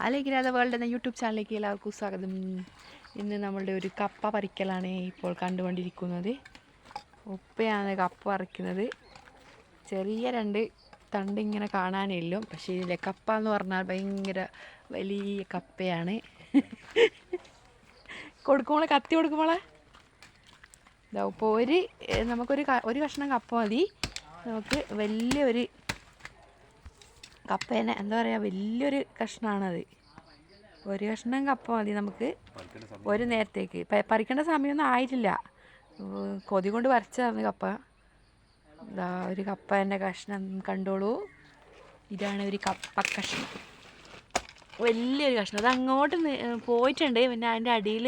അലകിരാത world എന്ന YouTube ചാനലിലേക്ക് എല്ലാവർക്കും സ്വാഗതം. ഇന്ന് നമ്മളുടെ ഒരു കപ്പ പറിക്കലാണ് ഇപ്പോൾ കണ്ടുകൊണ്ടിരിക്കുന്നത്. ഉപ്പയാണ് കപ്പ പറിക്കുന്നത്. ചെറിയ രണ്ട് തണ്ട് ഇങ്ങനെ കാണാനില്ലോ പക്ഷേ ഇതിലെ കപ്പ എന്ന് പറഞ്ഞാൽ ഭയങ്കര വലിയ കപ്പയാണ്. കൊടുക്കുമ്പോളെ കത്തി കൊടുക്കുമ്പോളെ ഇതാ ഇപ്പോൾ ഒരു നമുക്കൊരു ഒരു കഷ്ണം കപ്പ മതി. നമുക്ക് വലിയൊരു കപ്പേനെ എന്താ പറയുക വലിയൊരു കഷ്ണമാണത് ഒരു കഷ്ണം കപ്പ മതി നമുക്ക് ഒരു നേരത്തേക്ക്. പറിക്കേണ്ട സമയമൊന്നും ആയിട്ടില്ല. കൊതി കൊണ്ട് വരച്ചതാണ് കപ്പ. ഇതാ ഒരു കപ്പ കപ്പേന്റെ കഷ്ണം കണ്ടോളൂ. ഇതാണ് ഒരു കപ്പ കഷ്ണം. വലിയൊരു കഷ്ണം. അത് അങ്ങോട്ട് പോയിട്ടുണ്ട്. പിന്നെ അതിന്റെ അടിയിൽ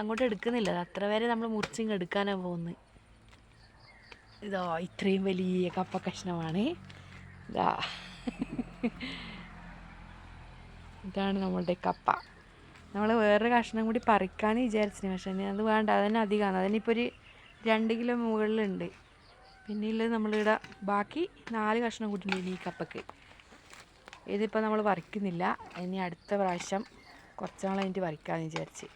അങ്ങോട്ട് എടുക്കുന്നില്ല. അത് അത്ര വരെ നമ്മൾ മുറിച്ചിങ്ങ് എടുക്കാനാണ് പോകുന്നത് ഇതാ ഇത്രയും വലിയ കപ്പ കഷ്ണമാണ്. ഇതാ ഇതാണ് നമ്മളുടെ കപ്പ. നമ്മൾ വേറൊരു കഷ്ണം കൂടി പറിക്കാമെന്ന് വിചാരിച്ചിന് പക്ഷേ അത് വേണ്ട അതന്നെ അധികമാണ് അതിനിപ്പോൾ ഒരു രണ്ട് കിലോ മുകളിലുണ്ട്. പിന്നെ ഉള്ളത് നമ്മളിവിടെ ബാക്കി നാല് കഷ്ണം കൂട്ടിണ്ട് ഇനി ഈ കപ്പക്ക്. ഇതിപ്പോൾ നമ്മൾ വറിക്കുന്നില്ല ഇനി അടുത്ത പ്രാവശ്യം കുറച്ച് നാൾ കഴിഞ്ഞിട്ട് വറിക്കാമെന്ന് വിചാരിച്ച്.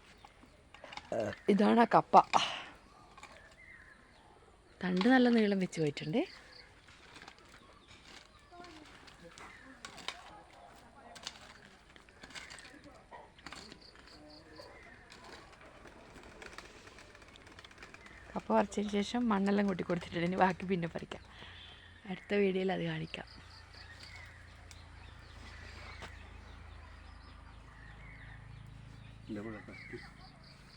ഇതാണ് ആ കപ്പ. തണ്ട് നല്ല നീളം വെച്ച് പോയിട്ടുണ്ട്. കപ്പ പറിച്ചതിന് ശേഷം മണ്ണെല്ലാം കൂട്ടി കൊടുത്തിട്ടുണ്ട്. ഇനി ബാക്കി പിന്നെ പറിക്കാം. അടുത്ത വീഡിയോയിൽ അത് കാണിക്കാം.